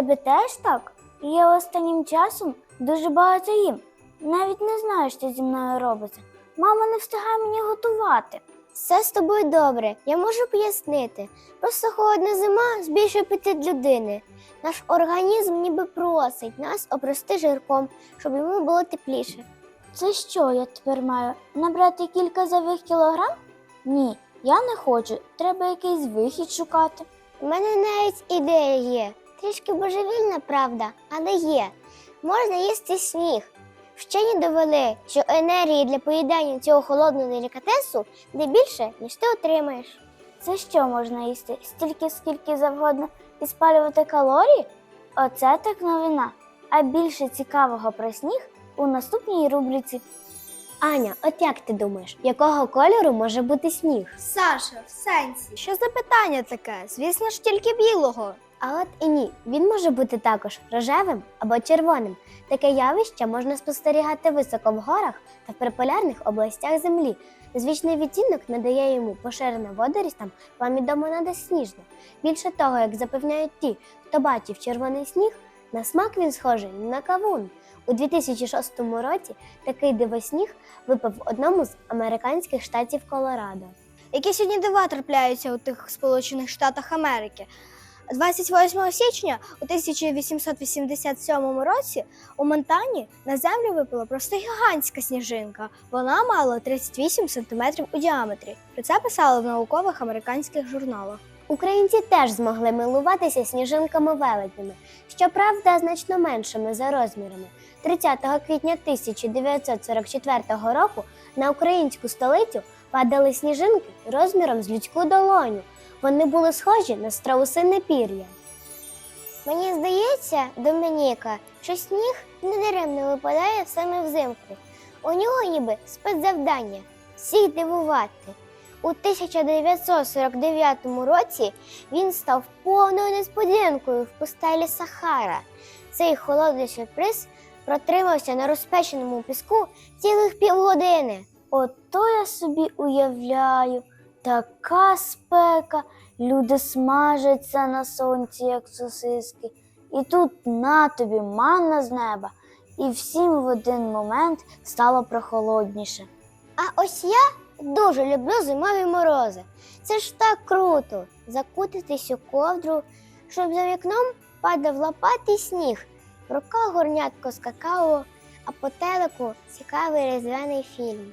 тебе теж так? Я останнім часом дуже багато їм. Навіть не знаю, що зі мною робиться. Мама не встигає мені готувати. Все з тобою добре, я можу пояснити. Просто холодна зима збільшує апетит людини. Наш організм ніби просить нас обрости жирком, щоб йому було тепліше. Це що, я тепер маю набрати кілька зайвих кілограм? Ні, я не хочу. Треба якийсь вихід шукати. У мене навіть ідея є. Трішки божевільна, правда, але є. Можна їсти сніг. Вчені довели, що енергії для поїдання цього холодного делікатесу не більше, ніж ти отримаєш. Це що можна їсти? Стільки, скільки завгодно і спалювати калорії? Оце так новина. А більше цікавого про сніг у наступній рубриці. Аня, от як ти думаєш, якого кольору може бути сніг? Саша, в сенсі. Що за питання таке? Звісно ж, тільки білого. А от і ні, він може бути також рожевим або червоним. Таке явище можна спостерігати високо в горах та в приполярних областях землі. Незвичний відтінок надає йому поширена водорістам, вам відомо надо сніжне. Більше того, як запевняють ті, хто бачив червоний сніг, на смак він схожий на кавун. У 2006 році такий дивосніг випав в одному з американських штатів Колорадо. Які сьогодні дива трапляються у тих Сполучених Штатах Америки. 28 січня у 1887 році у Монтані на землю випала просто гігантська сніжинка. Вона мала 38 см у діаметрі. Про це писали в наукових американських журналах. Українці теж змогли милуватися сніжинками велетнями, щоправда, значно меншими за розмірами. 30 квітня 1944 року на українську столицю падали сніжинки розміром з людську долоню. Вони були схожі на страусине пір'я. Мені здається, Домініка, що сніг недаремно випадає саме взимку. У нього ніби спецзавдання всіх дивувати. У 1949 році він став повною несподіванкою в пустелі Сахара. Цей холодний сюрприз протримався на розпеченому піску цілих півгодини. Ото я собі уявляю, така спека, люди смажаться на сонці, як сосиски, і тут на тобі манна з неба, і всім в один момент стало прохолодніше. А ось я дуже люблю зимові морози. Це ж так круто закутитись у ковдру, щоб за вікном падав лопатий сніг, в руках горнятко з какао, а по телеку цікавий різдвяний фільм.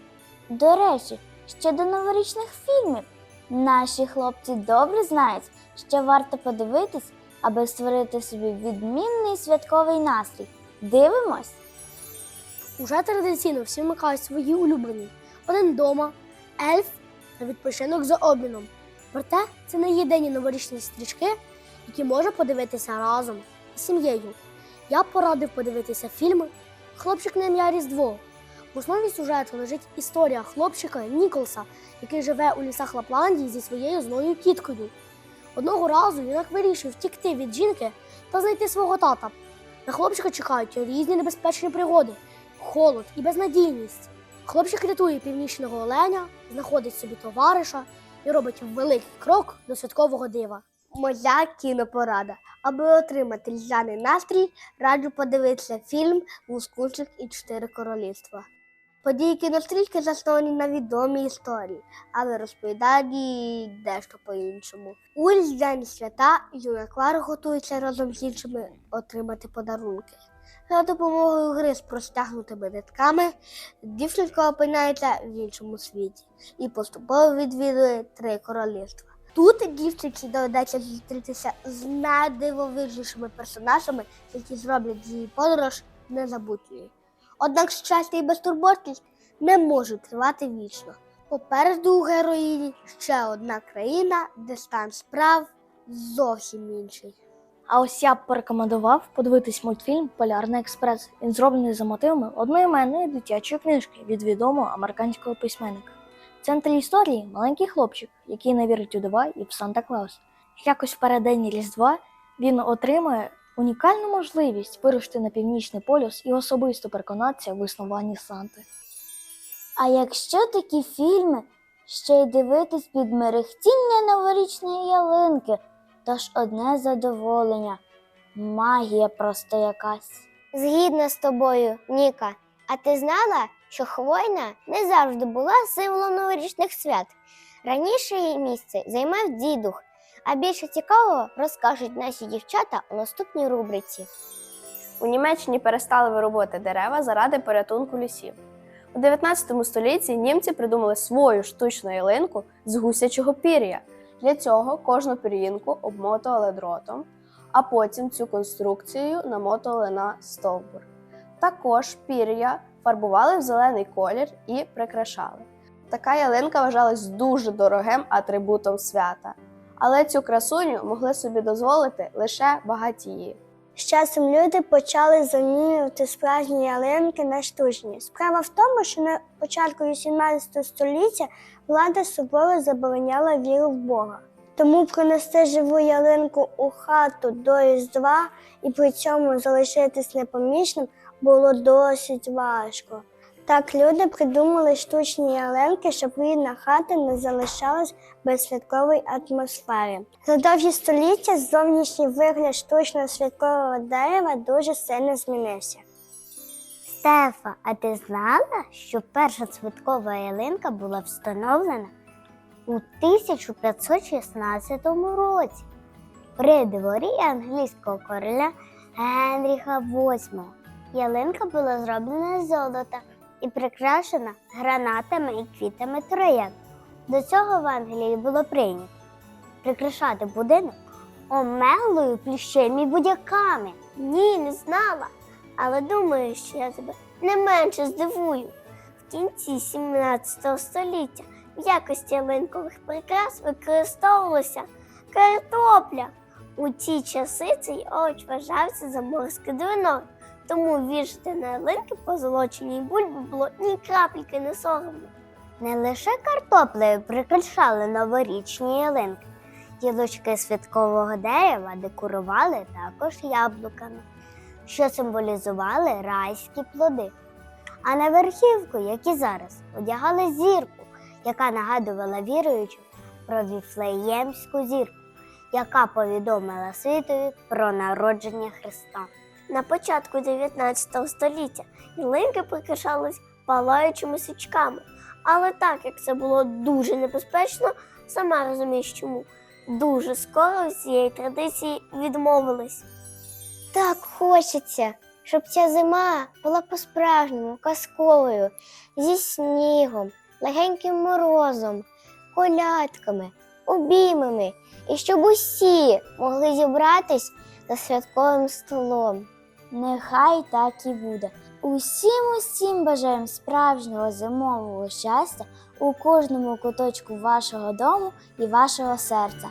До речі, щодо новорічних фільмів, наші хлопці добре знають, що варто подивитись, аби створити собі відмінний святковий настрій. Дивимось! Уже традиційно всі вмикають свої улюблені. Один вдома, ельф та відпочинок за обміном. Проте це не єдині новорічні стрічки, які можна подивитися разом з сім'єю. Я порадив подивитися фільм Хлопчик на ім'я Різдво. В основі сюжету лежить історія хлопчика Ніколса, який живе у лісах Лапландії зі своєю злою кіткою. Одного разу він вирішив втікти від жінки та знайти свого тата. На хлопчика чекають різні небезпечні пригоди, холод і безнадійність. Хлопчик рятує північного оленя, знаходить собі товариша і робить великий крок до святкового дива. Моя кінопорада. Аби отримати різдвяний настрій, раджу подивитися фільм Лускунчик і Чотири королівства. Події кінострічки засновані на відомій історії, але розповідають дещо по-іншому. У різдвяні свята юна Клара готується разом з іншими отримати подарунки. За допомогою гри з простягнутими нитками дівчинка опиняється в іншому світі і поступово відвідує три королівства. Тут дівчинці доведеться зустрітися з найдивовижнішими персонажами, які зроблять її подорож незабутньою. Однак щастя і безтурботність не можуть тривати вічно. Попереду у героїні ще одна країна, де стан справ зовсім інший. А ось я б порекомендував подивитись мультфільм Полярний експрес. Він зроблений за мотивами одноіменної дитячої книжки від відомого американського письменника. В центрі історії маленький хлопчик, який не вірить у дива і в Санта Клаус. Якось в переддень Різдва він отримує унікальну можливість вирушити на північний полюс і особисто переконатися в існуванні Санти. А якщо такі фільми ще й дивитись під мерехтіння новорічної ялинки, то ж одне задоволення. магія просто якась. Згідна з тобою, Ніка. А ти знала, що хвойна не завжди була символом новорічних свят. Раніше її місце займав дідух, а більше цікавого розкажуть наші дівчата у наступній рубриці. У Німеччині перестали вирубувати дерева заради порятунку лісів. У 19 столітті німці придумали свою штучну ялинку з гусячого пір'я. Для цього кожну пір'їнку обмотували дротом, а потім цю конструкцію намотували на стовбур. Також пір'я фарбували в зелений колір і прикрашали. Така ялинка вважалась дуже дорогим атрибутом свята, але цю красуню могли собі дозволити лише багатії. З часом люди почали замінювати справжні ялинки на штучні. Справа в тому, що на початку 18 століття влада суворо забороняла віру в Бога. Тому принести живу ялинку у хату до Різдва і при цьому залишитись непомічним було досить важко. Так люди придумали штучні ялинки, щоб рідна хата не залишалась без святкової атмосфери. За довгі століття зовнішній вигляд штучного святкового дерева дуже сильно змінився. Стефа, а ти знала, що перша цвіткова ялинка була встановлена у 1516 році при дворі англійського короля Генріха VIII. Ялинка була зроблена з золота і прикрашена гранатами і квітами троянд. До цього в Англії було прийнято прикрашати будинок омелою, плющем і будяками. Ні, не знала. Але думаю, що я тебе не менше здивую. В кінці 17 століття в якості ялинкових прикрас використовувалася картопля. У ті часи цей овоч вважався заморське дивиною, тому вішати на ялинки позолочені бульби було ні крапельки не соромно. Не лише картоплею прикрашали новорічні ялинки. Гілочки святкового дерева декорували також яблуками, що символізували райські плоди. А на верхівку, як і зараз, одягали зірку, яка нагадувала віруючим про віфлеємську зірку, яка повідомила світові про народження Христа. На початку 19 століття ялинки прикрашались палаючими свічками. Але так як це було дуже небезпечно, сама розумієш чому. Дуже скоро від цієї традиції відмовились. Так хочеться, щоб ця зима була по-справжньому казковою, зі снігом, легеньким морозом, колядками, обіймами, і щоб усі могли зібратись за святковим столом. Нехай так і буде. Усім усім бажаємо справжнього зимового щастя у кожному куточку вашого дому і вашого серця.